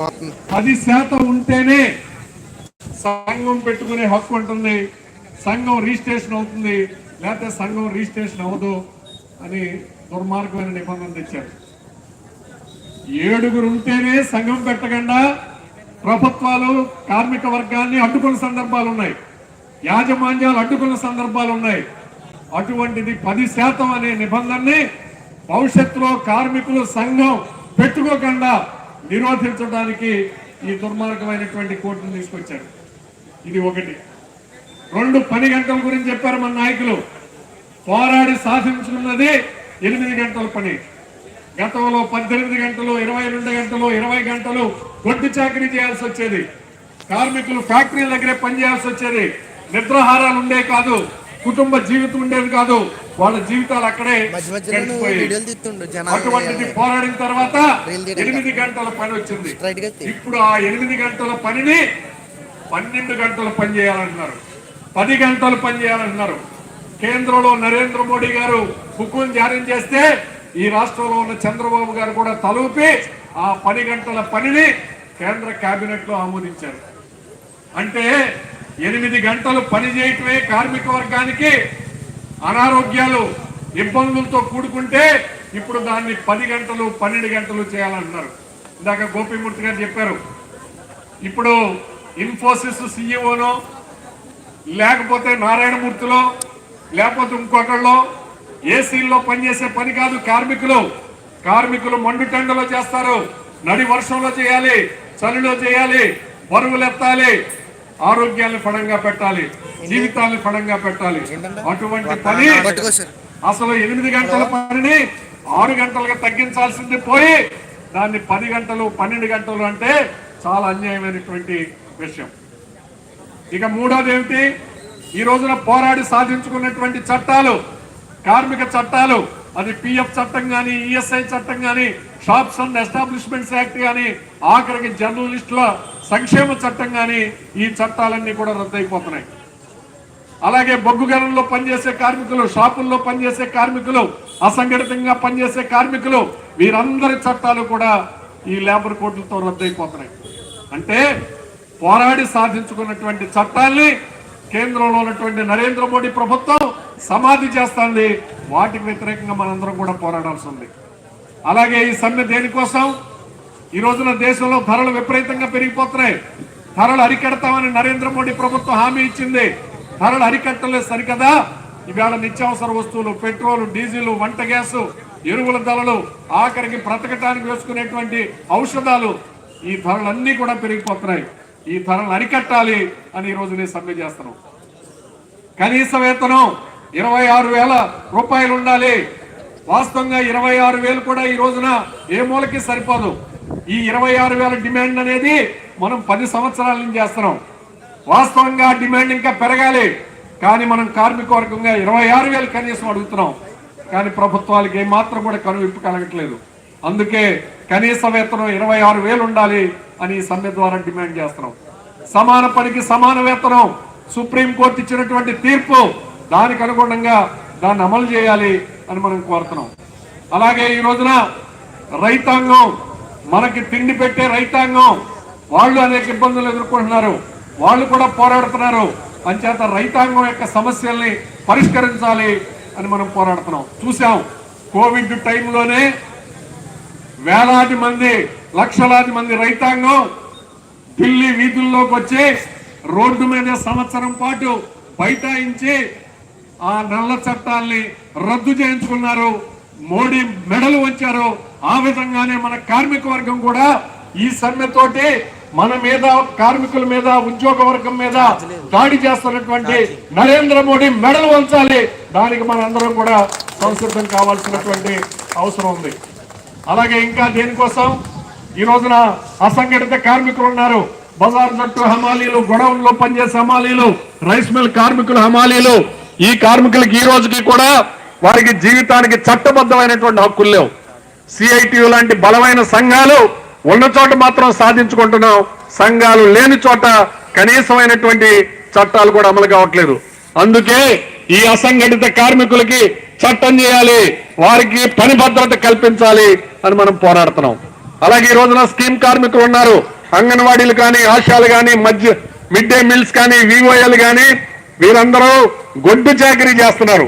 పది శాతం ఉంటేనే సంఘం పెట్టుకునే హక్కు ఉంటుంది. సంఘం రిజిస్ట్రేషన్ అవుతుంది. లేకపోతే సంఘం రిజిస్ట్రేషన్ అవ్వదు అని దుర్మార్గమైన నిబంధన తెచ్చారు. ఏడుగురు ఉంటేనే సంఘం పెట్టకుండా ప్రభుత్వాలు కార్మిక వర్గాన్ని అడ్డుకున్న సందర్భాలు ఉన్నాయి. యాజమాన్యాలు అడ్డుకున్న సందర్భాలు ఉన్నాయి. అటువంటిది పది శాతం అనే నిబంధనని భవిష్యత్తులో కార్మికులు సంఘం పెట్టుకోకుండా నిరోధించడానికి ఈ దుర్మార్గమైనటువంటి కోర్టును తీసుకొచ్చారు. ఇది ఒకటి. రెండు పని గంటల గురించి చెప్పారు మన నాయకులు. పోరాడి సాధించుకున్నది ఎనిమిది గంటల పని. గతంలో పద్దెనిమిది గంటలు ఇరవై రెండు గంటలు ఇరవై గంటలు గొడ్డు చాకరీ చేయాల్సి వచ్చేది. కార్మికులు ఫ్యాక్టరీల దగ్గరే పనిచేయాల్సి వచ్చేది. నిద్రాహారాలు ఉండేవి కాదు కుటుంబ జీవితం ఉండేది కాదు. వాళ్ళ జీవితాలు అక్కడే అటువంటిది పోరాడిన తర్వాత ఎనిమిది గంటల పని వచ్చింది. ఇప్పుడు ఆ ఎనిమిది గంటల పనిని పన్నెండు గంటలు పని చేయాలంటున్నారు. పది గంటలు పని చేయాలంటున్నారు. కేంద్రంలో నరేంద్ర మోడీ గారు హుకుం జారీ చేస్తే ఈ రాష్ట్రంలో ఉన్న చంద్రబాబు గారు కూడా తలూపి ఆ పది గంటల పనిని కేంద్ర కేబినెట్లో ఆమోదించారు. అంటే ఎనిమిది గంటలు పని చేయటమే కార్మిక వర్గానికి అనారోగ్యాలు ఇబ్బందులతో కూడుకుంటే ఇప్పుడు దాన్ని పది గంటలు పన్నెండు గంటలు చేయాలంటున్నారు. ఇందాక గోపిమూర్తి గారు చెప్పారు. ఇప్పుడు ఇన్ఫోసిస్ సిఇఓనో లేకపోతే నారాయణమూర్తిలో లేకపోతే ఇంకొకళ్ళో ఏసీల్లో పనిచేసే పని కాదు కార్మికులు. కార్మికులు మండుటెండలో చేస్తారు. నడి వర్షంలో చేయాలి చలిలో చేయాలి బరువులు ఎత్తాలి ఆరోగ్యాన్ని ఫలంగా పెట్టాలి జీవితాన్ని ఫలంగా పెట్టాలి. అటువంటి పని అసలు ఎనిమిది గంటల పనిని ఆరు గంటలుగా తగ్గించాల్సింది పోయి దాన్ని పది గంటలు పన్నెండు గంటలు అంటే చాలా అన్యాయమైనటువంటి విషయం. ఇక మూడోది ఏమిటి ఈ రోజున పోరాడి సాధించుకున్నటువంటి చట్టాలు కార్మిక చట్టాలు అది పిఎఫ్ చట్టం కానీ ఈఎస్ఐ చట్టం కానీ షాప్స్ అండ్ ఎస్టాబ్లిష్మెంట్స్ యాక్ట్ కానీ ఆఖరికి జర్నలిస్టుల సంక్షేమ చట్టం కానీ ఈ చట్టాలన్నీ కూడా రద్దయిపోతున్నాయి. అలాగే బొగ్గు గనుల్లో పనిచేసే కార్మికులు షాపుల్లో పనిచేసే కార్మికులు అసంఘటితంగా పనిచేసే కార్మికులు వీరందరి చట్టాలు కూడా ఈ లేబర్ కోడ్లతో రద్దయిపోతున్నాయి. అంటే పోరాడి సాధించుకున్నటువంటి చట్టాల్ని కేంద్రంలో ఉన్నటువంటి నరేంద్ర మోడీ ప్రభుత్వం సమాధి చేస్తుంది. వాటికి వ్యతిరేకంగా మనందరం కూడా పోరాడాల్సి ఉంది. అలాగే ఈ సమ్మె దేనికోసం? ఈ రోజున దేశంలో ధరలు విపరీతంగా పెరిగిపోతున్నాయి. ధరలు అరికడతామని నరేంద్ర మోడీ ప్రభుత్వం హామీ ఇచ్చింది. ధరలు అరికట్టలేదు సరికదా? ఇవాళ నిత్యావసర వస్తువులు పెట్రోల్ డీజిల్ వంట గ్యాస్ ఎరువుల ధరలు ఆఖరికి బ్రతకటానికి వేసుకునేటువంటి ఔషధాలు ఈ ధరలన్నీ కూడా పెరిగిపోతున్నాయి. ఈ ధరలు అరికట్టాలి అని ఈ రోజు నేను సమ్మె చేస్తున్నాం. కనీస వేతనం ఇరవై ఆరు వేల రూపాయలు ఉండాలి. వాస్తవంగా ఇరవై ఆరు వేలు కూడా ఈ రోజున ఏ మూలకి సరిపోదు. ఈ ఇరవై ఆరు వేల డిమాండ్ అనేది మనం పది సంవత్సరాల నుంచి చేస్తున్నాం. వాస్తవంగా డిమాండ్ ఇంకా పెరగాలి. కానీ మనం కార్మిక వర్గంగా ఇరవై ఆరు వేలు కనీసం అడుగుతున్నాం. కానీ ప్రభుత్వాలకి ఏమాత్రం కూడా కనువిప్పు కలగట్లేదు. అందుకే కనీస వేతనం ఇరవై ఆరు వేలు ఉండాలి అని సమ్మె ద్వారా డిమాండ్ చేస్తున్నాం. సమాన పనికి సమాన వేతనం సుప్రీంకోర్టు ఇచ్చినటువంటి తీర్పు దానికి అనుగుణంగా దాన్ని అమలు చేయాలి. అని మనం కోరుతున్నాం. అలాగే ఈ రోజున రైతాంగం మనకి తిండి పెట్టే రైతాంగం వాళ్ళు అనేక ఇబ్బందులు ఎదుర్కొంటున్నారు. వాళ్ళు కూడా పోరాడుతున్నారు. అంచేత రైతాంగం యొక్క సమస్యల్ని పరిష్కరించాలి అని మనం పోరాడుతున్నాం. చూసాం కోవిడ్ టైంలోనే వేలాది మంది లక్షలాది మంది రైతాంగం ఢిల్లీ వీధుల్లోకి వచ్చి రోడ్డు మీద సంవత్సరం పాటు బైఠాయించి ఆ నల్ల చట్టాల్ని రద్దు చేయించుకున్నారు. మోడీ మెడలు వచ్చారు ఆ విధంగానే మన కార్మిక వర్గం కూడా ఈ సమ్మెతోటి మన మీద కార్మికుల మీద ఉద్యోగ వర్గం మీద దాడి చేస్తున్నటువంటి నరేంద్ర మోడీ మెడలు వంచాలి. దానికి మనందరం కూడా సంసిద్ధం కావాల్సినటువంటి అవసరం ఉంది. అలాగే ఇంకా దేనికోసం? ఈ రోజున అసంఘటిత కార్మికులు ఉన్నారు. బజార్ జట్టు హమాలీలు గొడవల్లో పనిచేసే హమాలీలు రైస్ మిల్ కార్మికులు హమాలీలు ఈ కార్మికులకి ఈ రోజుకి కూడా వారికి జీవితానికి చట్టబద్ధమైనటువంటి హక్కులు లేవు. సిఐటియు లాంటి బలమైన సంఘాలు ఉన్న చోట మాత్రం సాధించుకుంటున్నాం. సంఘాలు లేని చోట కనీసమైనటువంటి చట్టాలు కూడా అమలు కావట్లేదు. అందుకే ఈ అసంఘటిత కార్మికులకి చట్టం చేయాలి. వారికి పని భద్రత కల్పించాలి అని మనం పోరాడుతున్నాం. అలాగే ఈ రోజున స్కీమ్ కార్మికులు ఉన్నారు. అంగన్వాడీలు కానీ ఆశాలు కానీ మధ్య మిడ్ డే మీల్స్ కానీ వివోఎల్ కానీ వీరందరూ గొడ్డు చాకరీ చేస్తున్నారు.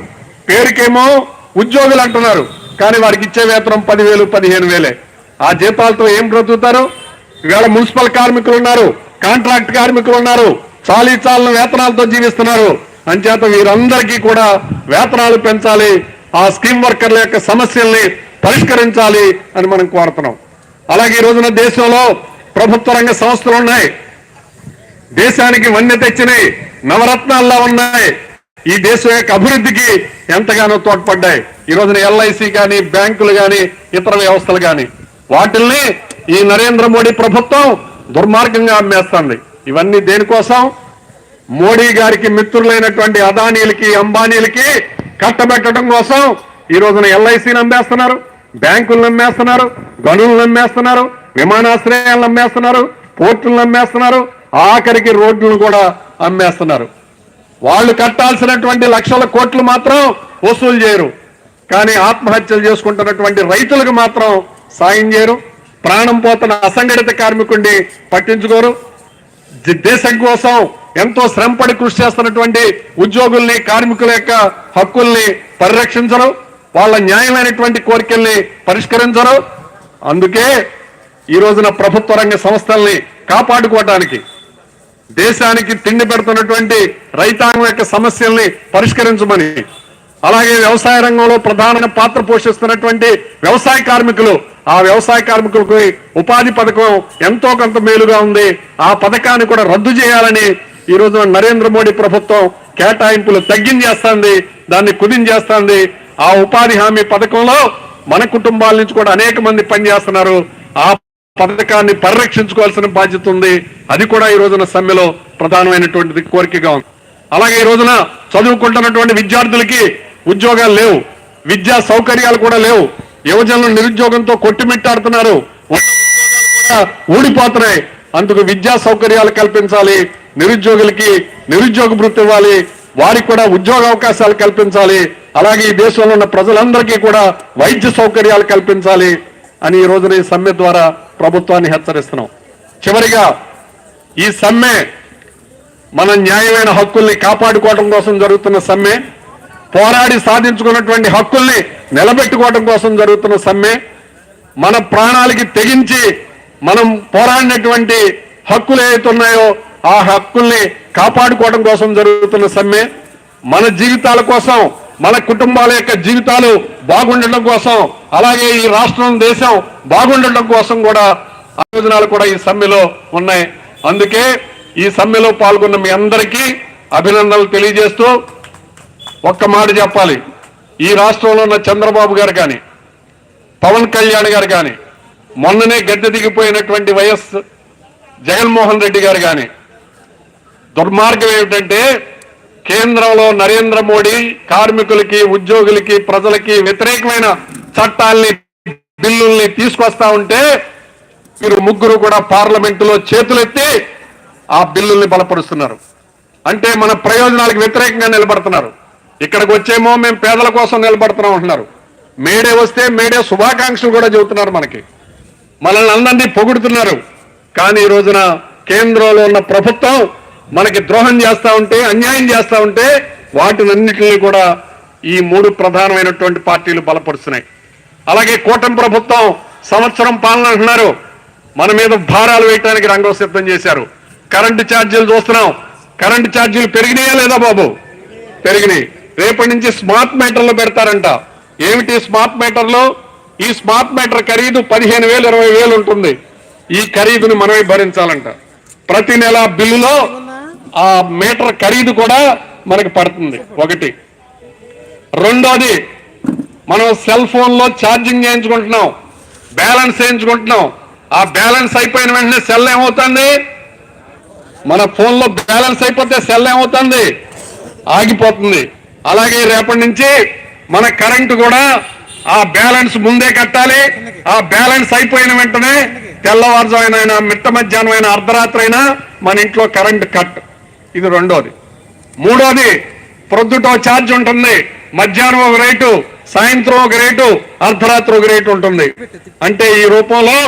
పేరుకేమో ఉద్యోగులు అంటున్నారు. కానీ వారికి ఇచ్చే వేతనం పదివేలు పదిహేను వేలే. ఆ జీతాలతో ఏం బ్రతుకుతారు? ఇవాళ మున్సిపల్ కార్మికులు ఉన్నారు కాంట్రాక్ట్ కార్మికులు ఉన్నారు చాలీ చాలిన వేతనాలతో జీవిస్తున్నారు. అంచేత వీరందరికీ కూడా వేతనాలు పెంచాలి ఆ స్కీమ్ వర్కర్ల యొక్క సమస్యల్ని పరిష్కరించాలి అని మనం కోరుతున్నాం. అలాగే ఈ రోజున దేశంలో ప్రభుత్వ రంగ సంస్థలు ఉన్నాయి. దేశానికి వన్య తెచ్చినాయి నవరత్నాల్లో ఉన్నాయి. ఈ దేశం యొక్క అభివృద్ధికి ఎంతగానో తోడ్పడ్డాయి. ఈ రోజున ఎల్ఐసి కానీ బ్యాంకులు కానీ ఇతర వ్యవస్థలు కానీ వాటిల్ని ఈ నరేంద్ర మోడీ ప్రభుత్వం దుర్మార్గంగా అమ్మేస్తుంది. ఇవన్నీ దేనికోసం? మోడీ గారికి మిత్రులైనటువంటి అదానీలకి అంబానీలకి కట్టబెట్టడం కోసం ఈ రోజున ఎల్ఐసిని అమ్మేస్తున్నారు. బ్యాంకులను అమ్మేస్తున్నారు గనులను అమ్మేస్తున్నారు విమానాశ్రయాలను అమ్మేస్తున్నారు పోర్టులను అమ్మేస్తున్నారు. ఆఖరికి రోడ్లను కూడా అమ్మేస్తున్నారు. వాళ్ళు కట్టాల్సినటువంటి లక్షల కోట్లు మాత్రం వసూలు చేయరు. కానీ ఆత్మహత్యలు చేసుకుంటున్నటువంటి రైతులకు మాత్రం సాయం చేయరు. ప్రాణం పోతున్న అసంఘటిత కార్మికుడిని పట్టించుకోరు. దేశం కోసం ఎంతో శ్రమపడి కృషి చేస్తున్నటువంటి ఉద్యోగుల్ని కార్మికుల యొక్క హక్కుల్ని పరిరక్షించరు. వాళ్ళ న్యాయమైనటువంటి కోరికల్ని పరిష్కరించరు. అందుకే ఈ రోజున ప్రభుత్వ రంగ సంస్థల్ని కాపాడుకోవటానికి దేశానికి తిండి పెడుతున్నటువంటి రైతాంగం యొక్క సమస్యల్ని పరిష్కరించమని అలాగే వ్యవసాయ రంగంలో ప్రధాన పాత్ర పోషిస్తున్నటువంటి వ్యవసాయ కార్మికులు ఆ వ్యవసాయ కార్మికులకు ఉపాధి పథకం ఎంతో కొంత మేలుగా ఉంది. ఆ పథకాన్ని కూడా రద్దు చేయాలని ఈ రోజున నరేంద్ర మోడీ ప్రభుత్వం కేటాయింపులు తగ్గించేస్తుంది దాన్ని కుదించేస్తుంది. ఆ ఉపాధి హామీ పథకంలో మన కుటుంబాల నుంచి కూడా అనేక మంది పనిచేస్తున్నారు. ఆ పథకాన్ని పరిరక్షించుకోవాల్సిన బాధ్యత ఉంది. అది కూడా ఈ రోజున సమ్మెలో ప్రధానమైనటువంటిది కోరికగా ఉంది. అలాగే ఈ రోజున చదువుకుంటున్నటువంటి విద్యార్థులకి ఉద్యోగాలు లేవు. విద్యా సౌకర్యాలు కూడా లేవు. యువజనులు నిరుద్యోగంతో కొట్టుమిట్టాడుతున్నారు. కూడా ఊడిపోతున్నాయి. అందుకు విద్యా సౌకర్యాలు కల్పించాలి. నిరుద్యోగులకి నిరుద్యోగ వృత్తి ఇవ్వాలి. వారికి కూడా ఉద్యోగ అవకాశాలు కల్పించాలి. అలాగే ఈ దేశంలో ఉన్న ప్రజలందరికీ కూడా వైద్య సౌకర్యాలు కల్పించాలి అని ఈ రోజున ఈ సమ్మె ద్వారా ప్రభుత్వాన్ని హెచ్చరిస్తున్నాం. చివరిగా ఈ సమ్మె మన న్యాయమైన హక్కుల్ని కాపాడుకోవడం కోసం జరుగుతున్న సమ్మె పోరాడి సాధించుకున్నటువంటి హక్కుల్ని నిలబెట్టుకోవడం కోసం జరుగుతున్న సమ్మె మన ప్రాణాలకి తెగించి మనం పోరాడినటువంటి హక్కులు ఏవైతే ఉన్నాయో ఆ హక్కుల్ని కాపాడుకోవడం కోసం జరుగుతున్న సమ్మె మన జీవితాల కోసం మన కుటుంబాల యొక్క జీవితాలు బాగుండటం కోసం అలాగే ఈ రాష్ట్రం దేశం బాగుండటం కోసం కూడా ఆయోజనాలు కూడా ఈ సమ్మెలో ఉన్నాయి. అందుకే ఈ సమ్మెలో పాల్గొన్న మీ అందరికీ అభినందనలు తెలియజేస్తూ ఒక్క మాట చెప్పాలి. ఈ రాష్ట్రంలో ఉన్న చంద్రబాబు గారు కానీ పవన్ కళ్యాణ్ గారు కానీ మొన్ననే గడ్డ దిగిపోయినటువంటి వైఎస్ జగన్మోహన్ రెడ్డి గారు కానీ దుర్మార్గం ఏమిటంటే కేంద్రంలో నరేంద్ర మోడీ కార్మికులకి ఉద్యోగులకి ప్రజలకి వ్యతిరేకమైన చట్టాల్ని బిల్లుల్ని తీసుకొస్తా ఉంటే మీరు ముగ్గురు కూడా పార్లమెంటులో చేతులెత్తి ఆ బిల్లుల్ని బలపరుస్తున్నారు. అంటే మన ప్రయోజనాలకు వ్యతిరేకంగా నిలబడుతున్నారు. ఇక్కడికి వచ్చేమో మేము పేదల కోసం నిలబడుతున్నాం అంటున్నారు. మేడే వస్తే మేడే శుభాకాంక్షలు కూడా చెబుతున్నారు మనకి. మనల్ని అందరినీ పొగుడుతున్నారు. కానీ ఈ రోజున కేంద్రంలో ఉన్న ప్రభుత్వం మనకి ద్రోహం చేస్తూ ఉంటే అన్యాయం చేస్తూ ఉంటే వాటినన్నిటిని కూడా ఈ మూడు ప్రధానమైనటువంటి పార్టీలు బలపరుస్తున్నాయి. అలాగే కూటమి ప్రభుత్వం సంవత్సరం పాలన అంటున్నారు. మన మీద భారాలు వేయడానికి రంగం సిద్ధం చేశారు. కరెంటు ఛార్జీలు చూస్తున్నాం. కరెంటు ఛార్జీలు పెరిగినాయా లేదా బాబు? పెరిగినాయి. రేపటి నుంచి స్మార్ట్ మీటర్లు పెడతారంట. ఏమిటి స్మార్ట్ మీటర్లు? ఈ స్మార్ట్ మీటర్ ఖరీదు పదిహేను వేలు ఇరవై వేలు ఉంటుంది. ఈ ఖరీదును మనమే భరించాలంట. ప్రతి నెల బిల్లులో ఆ మీటర్ ఖరీదు కూడా మనకి పడుతుంది. ఒకటి. రెండోది మనం సెల్ ఫోన్లో ఛార్జింగ్ చేయించుకుంటున్నాం. బ్యాలెన్స్ చేయించుకుంటున్నాం. ఆ బ్యాలెన్స్ అయిపోయిన వెంటనే సెల్ ఏమవుతుంది? మన ఫోన్లో బ్యాలెన్స్ అయిపోతే సెల్ ఏమవుతుంది? ఆగిపోతుంది. అలాగే రేపటి నుంచి మన కరెంటు కూడా ఆ బ్యాలెన్స్ ముందే కట్టాలి. ఆ బ్యాలెన్స్ అయిపోయిన వెంటనే తెల్లవారుజామైన మిట్ట మధ్యాహ్నం అయినా అర్ధరాత్రి అయినా మన ఇంట్లో కరెంట్ కట్. ఇది రెండోది. మూడోది ప్రొద్దుట ఛార్జ్ ఉంటుంది మధ్యాహ్నం ఒక రేటు సాయంత్రం ఒక రేటు అర్ధరాత్రి ఒక రేటు ఉంటుంది. అంటే ఈ రూపంలో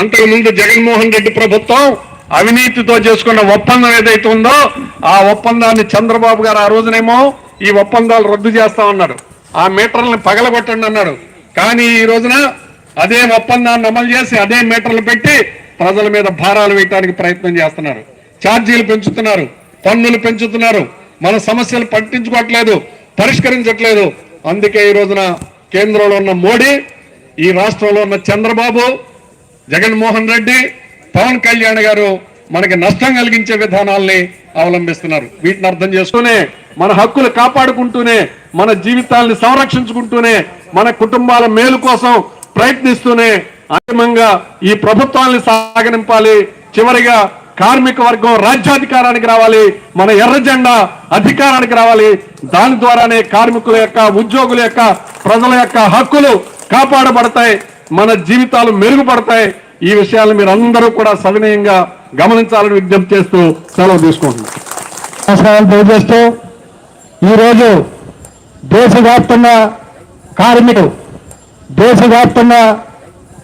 అంతకు ముందు జగన్మోహన్ రెడ్డి ప్రభుత్వం అవినీతితో చేసుకున్న ఒప్పందం ఏదైతే ఉందో ఆ ఒప్పందాన్ని చంద్రబాబు గారు ఆ రోజునేమో ఈ ఒప్పందాలు రద్దు చేస్తా ఉన్నారు ఆ మీటర్లను పగలగొట్టండి అన్నాడు. కానీ ఈ రోజున అదే ఒప్పందాన్ని అమలు చేసి అదే మీటర్లు పెట్టి ప్రజల మీద భారాలు వేయటానికి ప్రయత్నం చేస్తున్నారు. ఛార్జీలు పెంచుతున్నారు పన్నులు పెంచుతున్నారు. మన సమస్యలు పట్టించుకోవట్లేదు పరిష్కరించట్లేదు. అందుకే ఈ రోజున కేంద్రంలో ఉన్న మోడీ ఈ రాష్ట్రంలో ఉన్న చంద్రబాబు జగన్మోహన్ రెడ్డి పవన్ కళ్యాణ్ గారు మనకి నష్టం కలిగించే విధానాల్ని అవలంబిస్తున్నారు. వీటిని అర్థం చేసుకునే మన హక్కులు కాపాడుకుంటూనే మన జీవితాల్ని సంరక్షించుకుంటూనే మన కుటుంబాల మేలు కోసం ప్రయత్నిస్తూనే అంతిమంగా ఈ ప్రభుత్వాన్ని సాగనింపాలి. చివరిగా కార్మిక వర్గం రాజ్యాధికారానికి రావాలి మన ఎర్ర జెండా అధికారానికి రావాలి. దాని ద్వారానే కార్మికుల యొక్క ఉద్యోగుల యొక్క ప్రజల యొక్క హక్కులు కాపాడబడతాయి మన జీవితాలు మెరుగుపడతాయి. ఈ విషయాలు మీరు అందరూ కూడా సవినయంగా గమనించాలని విజ్ఞప్తి చేస్తూ సెలవు తీసుకుంటున్నాను నమస్కారాలు తెలియజేస్తూ ఈరోజు దేశవ్యాప్తంగా కార్మికులు దేశవ్యాప్తంగా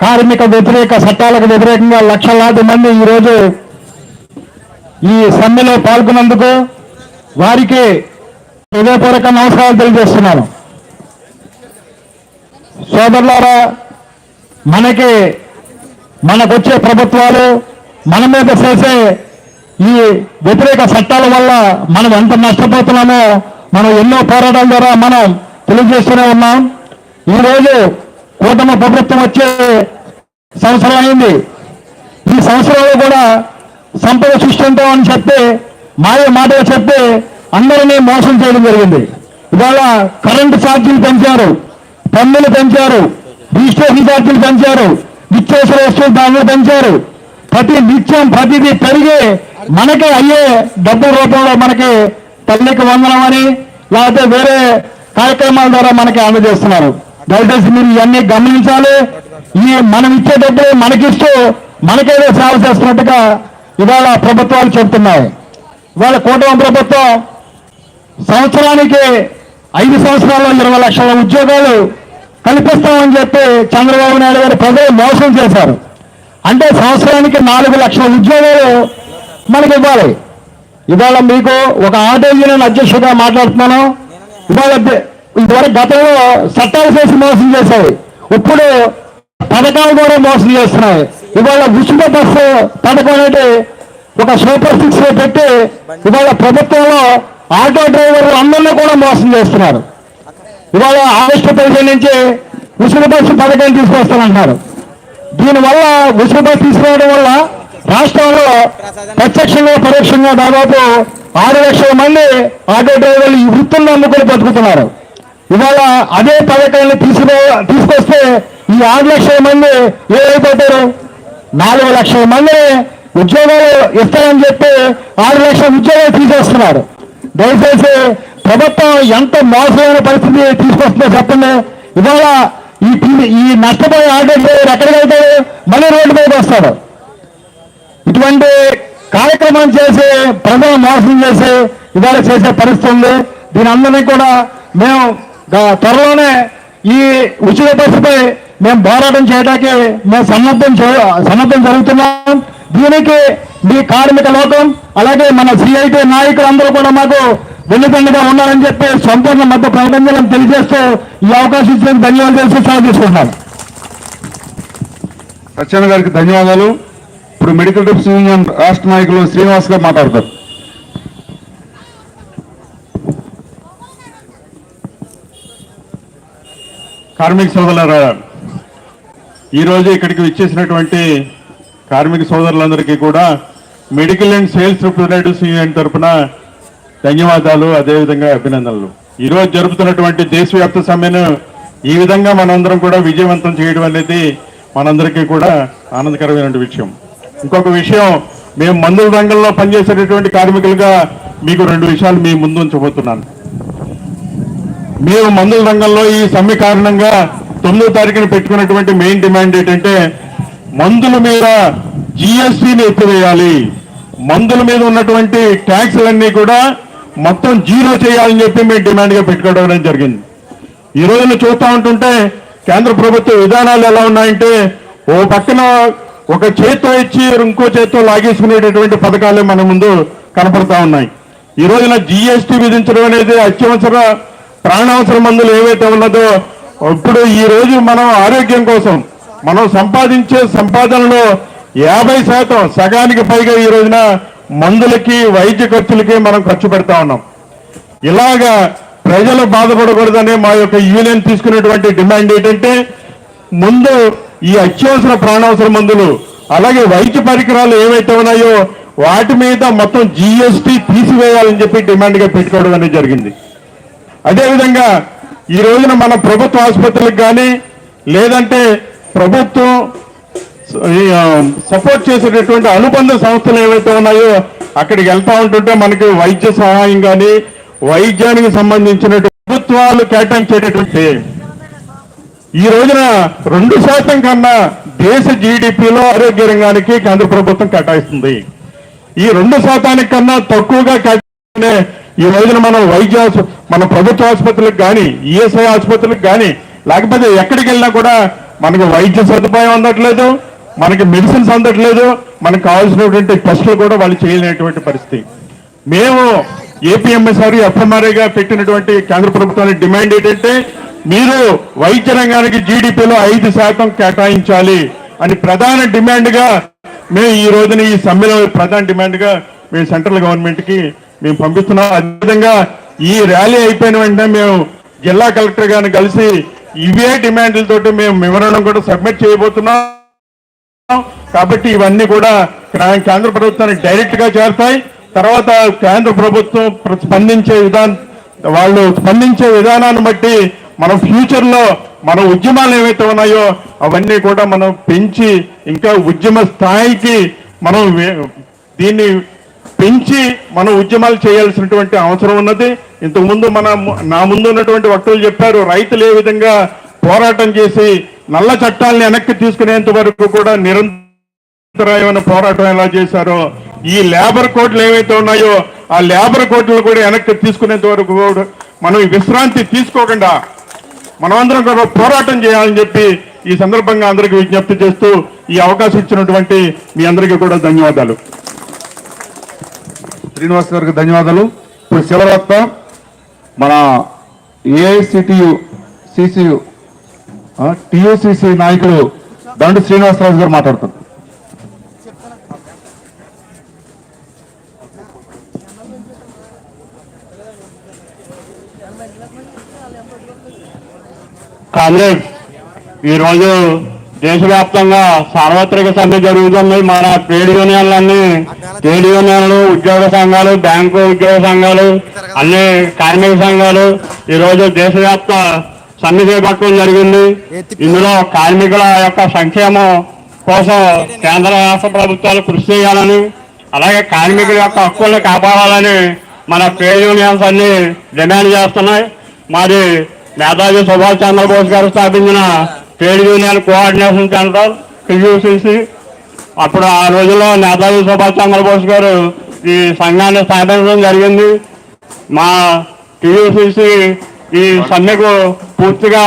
కార్మిక వ్యతిరేక చట్టాలకు వ్యతిరేకంగా లక్షలాది మంది ఈరోజు ఈ సమ్మెలో పాల్గొన్నందుకు వారికి హృదయపూర్వక నమస్కారాలు తెలియజేస్తున్నాను. సోదరులారా మనకి మనకొచ్చే ప్రభుత్వాలు మన మీద చేసే ఈ వ్యతిరేక చట్టాల వల్ల మనం ఎంత నష్టపోతున్నామో మనం ఎన్నో పోరాటాల ద్వారా మనం తెలియజేస్తూనే ఉన్నాం. ఈరోజు కూటమి ప్రభుత్వం వచ్చే సంవత్సరం అయింది. ఈ సంవత్సరంలో కూడా సంపద అని చెప్పి మాయ మాటలు చెప్పి అందరినీ మోసం చేయడం జరిగింది. ఇవాళ కరెంటు ఛార్జీలు పెంచారు పన్నులు పెంచారు రిజిస్ట్రేషన్ ఛార్జీలు పెంచారు నిత్యావసర వస్తువులు దానిలో పెంచారు. ప్రతి నిత్యం ప్రతిదీ పెరిగి మనకే అయ్యే డబ్బు రూపంలో మనకి తల్లికి వందనం అని లేకపోతే వేరే కార్యక్రమాల ద్వారా మనకి అందజేస్తున్నారు. దయచేసి మీరు ఇవన్నీ గమనించాలి. ఈ మనం ఇచ్చే డబ్బులు మనకిస్తూ మనకేదో సేవ చేస్తున్నట్టుగా ఇవాళ ప్రభుత్వాలు చెబుతున్నాయి. ఇవాళ కూటమి ప్రభుత్వం సంవత్సరానికి ఐదు సంవత్సరాల్లో ఇరవై లక్షల ఉద్యోగాలు కల్పిస్తామని చెప్పి చంద్రబాబు నాయుడు గారు ప్రజలు మోసం చేశారు. అంటే సంవత్సరానికి నాలుగు లక్షల ఉద్యోగాలు మనకి ఇవ్వాలి. ఇవాళ మీకు ఒక ఆటో యూనియన్ అధ్యక్షుడిగా మాట్లాడుతున్నాను. ఇవాళ ఇదివరకు గతంలో చట్టాలు చేసి మోసం చేశాయి. ఇప్పుడు పథకాలు కూడా మోసం చేస్తున్నాయి. ఇవాళ ఉచిత బస్సు పథకం అనేది ఒక సూపర్ సిక్స్ పెట్టి ఇవాళ ప్రభుత్వంలో ఆటో డ్రైవర్లు అందరినీ కూడా మోసం చేస్తున్నారు. ఇవాళ ఆగస్టు పదిహేను నుంచి ఉచిత బస్సు పథకం తీసుకొస్తానంటున్నారు. దీనివల్ల ఉచిత బస్సు తీసుకురావడం వల్ల రాష్ట్రంలో ప్రత్యక్షంగా పరోక్షంగా దాదాపు ఆరు లక్షల మంది ఆటో డ్రైవర్లు ఈ వృత్తులను నమ్ముకొని బతుకుతున్నారు. ఇవాళ అదే పథకాన్ని తీసుకు తీసుకొస్తే ఈ ఆరు లక్షల మంది ఏమైపోతారు? నాలుగు లక్షల మందిని ఉద్యోగాలు ఇస్తారని చెప్పి ఆరు లక్షల ఉద్యోగాలు తీసేస్తున్నారు. దయచేసి ప్రభుత్వం ఎంత మోసమైన పరిస్థితి తీసుకొస్తుందో చెప్పండి. ఇవాళ ఈ ఈ నష్టపోయే ఆర్డర్ ఎక్కడికి వెళ్తాడు మళ్ళీ రోడ్డు మీద వస్తాడు. ఇటువంటి కార్యక్రమం చేసి ప్రజలు మోసం చేసి ఇవాళ చేసే పరిస్థితి ఉంది. దీని అందరినీ కూడా మేము త్వరలోనే ఈ ఉచిత బస్సుపై మేము పోరాటం చేయడానికి మేము సన్నద్ధం చే- సన్నద్ధం జరుగుతున్నాం. దీనికి మీ కార్మిక లోకం అలాగే మన సిఐటి నాయకులందరూ కూడా మాకు వెన్నుదండగా ఉన్నారని చెప్పి సంపూర్ణ మధ్య ప్రకటన తెలియజేస్తూ ఈ అవకాశం ఇచ్చిన ధన్యవాదాలు చేసి సెలవు తీసుకుంటున్నాను గారికి ధన్యవాదాలు. ఇప్పుడు మెడికల్ రిప్స్ యూనియన్ రాష్ట్ర నాయకులు శ్రీనివాస్ గారు మాట్లాడతారు. కార్మిక సోదరులారా ఈరోజు ఇక్కడికి విచ్చేసినటువంటి కార్మిక సోదరులందరికీ కూడా medical and sales representatives union తరఫున ధన్యవాదాలు అదేవిధంగా అభినందనలు. ఈరోజు జరుపుతున్నటువంటి దేశవ్యాప్త సమ్మెను ఈ విధంగా మనందరం కూడా విజయవంతం చేయడం అనేది మనందరికీ కూడా ఆనందకరమైన విషయం. ఇంకొక విషయం మేము మందుల రంగంలో పనిచేసేటటువంటి కార్మికులుగా మీకు రెండు విషయాలు మీ ముందు ఉంచబోతున్నాను. మేము మందుల రంగంలో ఈ సమ్మె కారణంగా తొమ్మిదో తారీఖున పెట్టుకున్నటువంటి మెయిన్ డిమాండ్ ఏంటంటే మందుల మీద జిఎస్టీని ఎత్తివేయాలి. మందుల మీద ఉన్నటువంటి ట్యాక్స్లన్నీ కూడా మొత్తం జీరో చేయాలని చెప్పి మేము డిమాండ్గా పెట్టుకోవడం జరిగింది. ఈ రోజున చూస్తూ ఉంటుంటే కేంద్ర ప్రభుత్వ విధానాలు ఎలా ఉన్నాయంటే ఓ పక్కన ఒక చేత్తో ఇచ్చి ఇంకో చేత్తో లాగేసుకునేటటువంటి పథకాలే మన ముందు కనపడతా ఉన్నాయి. ఈ రోజున జిఎస్టీ విధించడం అనేది అత్యవసర ప్రాణావసర మందులు ఏవైతే ఉన్నదో ఇప్పుడు ఈ రోజు మనం ఆరోగ్యం కోసం మనం సంపాదించే సంపాదనలో యాభై శాతం సగానికి పైగా ఈ రోజున మందులకి వైద్య ఖర్చులకి మనం ఖర్చు పెడతా ఉన్నాం. ఇలాగా ప్రజలు బాధపడకూడదనే మా యొక్క యూనియన్ తీసుకున్నటువంటి డిమాండ్ ఏంటంటే ముందు ఈ అత్యవసర ప్రాణవసర మందులు అలాగే వైద్య పరికరాలు ఏవైతే ఉన్నాయో వాటి మీద మొత్తం జిఎస్టి తీసివేయాలని చెప్పి డిమాండ్గా పెట్టుకోవడం అనేది జరిగింది. అదేవిధంగా ఈ రోజున మన ప్రభుత్వ ఆసుపత్రులకు కానీ లేదంటే ప్రభుత్వం సపోర్ట్ చేసేటటువంటి అనుబంధ సంస్థలు ఏవైతే ఉన్నాయో అక్కడికి వెళ్తా ఉంటుంటే మనకి వైద్య సహాయం కానీ వైద్యానికి సంబంధించిన ప్రభుత్వాలు కేటాయించేటటువంటి ఈ రోజున రెండు శాతం కన్నా దేశ జీడిపిలో ఆరోగ్య రంగానికి కేంద్ర ప్రభుత్వం కేటాయిస్తుంది. ఈ రెండు శాతానికి కన్నా తక్కువగా కేటాయించే ఈ రోజున మనం వైద్య మన ప్రభుత్వ ఆసుపత్రులకు కానీ ఈఎస్ఐ ఆసుపత్రులకు కానీ లేకపోతే ఎక్కడికి వెళ్ళినా కూడా మనకు వైద్య సదుపాయం అందట్లేదు మనకి మెడిసిన్స్ అందట్లేదు మనకు కావాల్సినటువంటి టెస్టులు కూడా వాళ్ళు చేయలేనటువంటి పరిస్థితి. మేము ఏపీఎంఎస్ఆర్ ఎఫ్ఎంఆర్ఐగా పెట్టినటువంటి కేంద్ర ప్రభుత్వానికి డిమాండ్ ఏంటంటే మీరు వైద్య రంగానికి జీడిపిలో ఐదు శాతం కేటాయించాలి అని ప్రధాన డిమాండ్గా మేము ఈ రోజున ఈ సమ్మెలో ప్రధాన డిమాండ్గా మేము సెంట్రల్ గవర్నమెంట్కి మేము పంపిస్తున్నాం. అదేవిధంగా ఈ ర్యాలీ అయిపోయిన వెంటనే మేము జిల్లా కలెక్టర్ గారిని కలిసి ఇవే డిమాండ్లతో మేము వివరణం కూడా సబ్మిట్ చేయబోతున్నాం. కాబట్టి ఇవన్నీ కూడా కేంద్ర ప్రభుత్వానికి డైరెక్ట్గా చేరుతాయి తర్వాత కేంద్ర ప్రభుత్వం స్పందించే విధానం వాళ్ళు స్పందించే విధానాన్ని బట్టి మనం ఫ్యూచర్లో మన ఉద్యమాలు ఏవైతే ఉన్నాయో అవన్నీ కూడా మనం పెంచి ఇంకా ఉద్యమ స్థాయికి మనం దీన్ని పెంచి మన ఉద్యమాలు చేయాల్సినటువంటి అవసరం ఉన్నది. ఇంతకుముందు మన ము- నా ముందు ఉన్నటువంటి వక్తలు చెప్పారు రైతులు ఏ విధంగా పోరాటం చేసి నల్ల చట్టాలను వెనక్కి తీసుకునేంత వరకు కూడా నిరంతరాయమైన పోరాటం ఎలా చేశారో ఈ లేబర్ కోడ్లు ఏవైతే ఉన్నాయో ఆ లేబర్ కోడ్లు కూడా వెనక్కి తీసుకునేంత వరకు కూడా మనం విశ్రాంతి తీసుకోకుండా మనమందరం కూడా పోరాటం చేయాలని చెప్పి ఈ సందర్భంగా అందరికీ విజ్ఞప్తి చేస్తూ ఈ అవకాశం ఇచ్చినటువంటి మీ అందరికీ కూడా ధన్యవాదాలు. శ్రీనివాస్ గారికి ధన్యవాదాలు. ఇప్పుడు శివరత్న మన ఏఐసిటియు సిసియు టియుసిసి నాయకుడు దండు శ్రీనివాసరాజు గారు మాట్లాడతారు కామ్రేడ్ ఈరోజు దేశవ్యాప్తంగా సార్వత్రిక సమ్మె జరుగుతుంది మన ట్రేడ్ యూనియన్లన్నీ ట్రేడ్ యూనియన్లు ఉద్యోగ సంఘాలు బ్యాంకు ఉద్యోగ సంఘాలు అన్ని కార్మిక సంఘాలు ఈరోజు దేశవ్యాప్త సమ్మె చేపట్టడం జరిగింది. ఇందులో కార్మికుల యొక్క సంక్షేమం కోసం కేంద్ర రాష్ట్ర ప్రభుత్వాలు కృషి చేయాలని అలాగే కార్మికుల యొక్క హక్కుల్ని కాపాడాలని మన ట్రేడ్ యూనియన్స్ అన్ని డిమాండ్ చేస్తున్నాయి. మరి నేతాజీ సుభాష్ చంద్రబోస్ గారు స్థాపించిన trade union coordination centre TUCC. అప్పుడు ఆ రోజుల్లో నేతాజీ సుభాష్ చంద్రబోస్ గారు ఈ సంఘాన్ని స్థాపించడం జరిగింది. మా టియూసిసి ఈ సమ్మెకు పూర్తిగా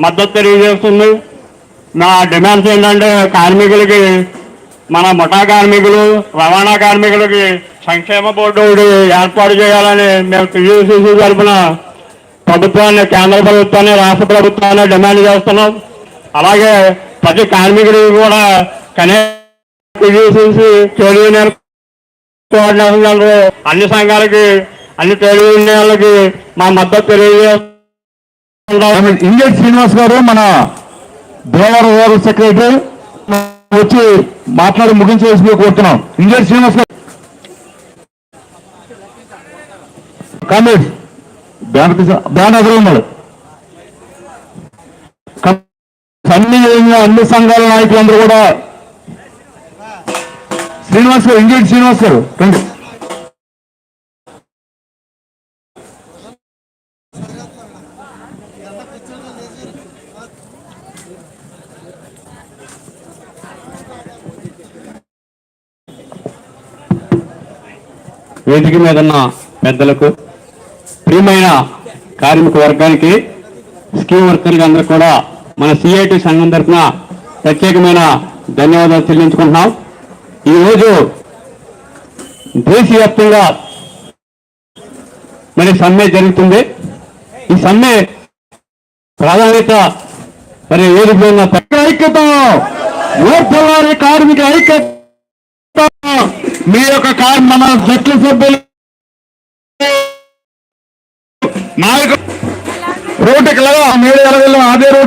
మద్దతు తెలియజేస్తుంది. నా డిమాండ్స్ ఏంటంటే కార్మికులకి మన ముఠా కార్మికులు రవాణా కార్మికులకి సంక్షేమ బోర్డు ఒకటి ఏర్పాటు చేయాలని మేము టీయూసీసీ తరఫున ప్రభుత్వాన్ని కేంద్ర ప్రభుత్వాన్ని రాష్ట్ర ప్రభుత్వాన్ని డిమాండ్ చేస్తున్నాం. అలాగే ప్రతి కార్మికుడికి కూడా కనీస టీయూసీసీ ట్రేడ్ యూనియన్ కోఆర్డినేషన్ అన్ని సంఘాలకి అన్ని తెలుగు యూనియన్లకి మా మద్దతు తెలియజేస్తున్నాం. ఇంజన్ శ్రీనివాస్ గారు మన దేవర రూరల్ సెక్రటరీ వచ్చి మాట్లాడి ముగించేసి కోరుతున్నాం. ఇంజన్ శ్రీనివాస్ గారు. కామ్రేడ్ బ్యానర్ తీసా బ్యానర్ ఎదురు ఉన్నాడు. అన్ని అన్ని సంఘాల నాయకులందరూ కూడా శ్రీనివాస్ గారు ఇంజెట్ శ్రీనివాస్ గారు రండి. వేదిక మీద ఉన్న పెద్దలకు ప్రియమైన కార్మిక వర్గానికి స్కీమ్ వర్కర్లు అందరూ కూడా మన సిఐటి సంఘం తరఫున ప్రత్యేకమైన ధన్యవాదాలు చెల్లించుకుంటున్నాం ఈరోజు దేశవ్యాప్తంగా మరి సమ్మె జరుగుతుంది. ఈ సమ్మె ప్రాధాన్యత మరి ఏ విధంగా ఐక్యత ఊర్ధవారి కార్మిక ఐక్యత. మీ యొక్క కార్ మన జట్ల సభ్యులు. నాయకులు. రోడ్డుకి అదే రోడ్డు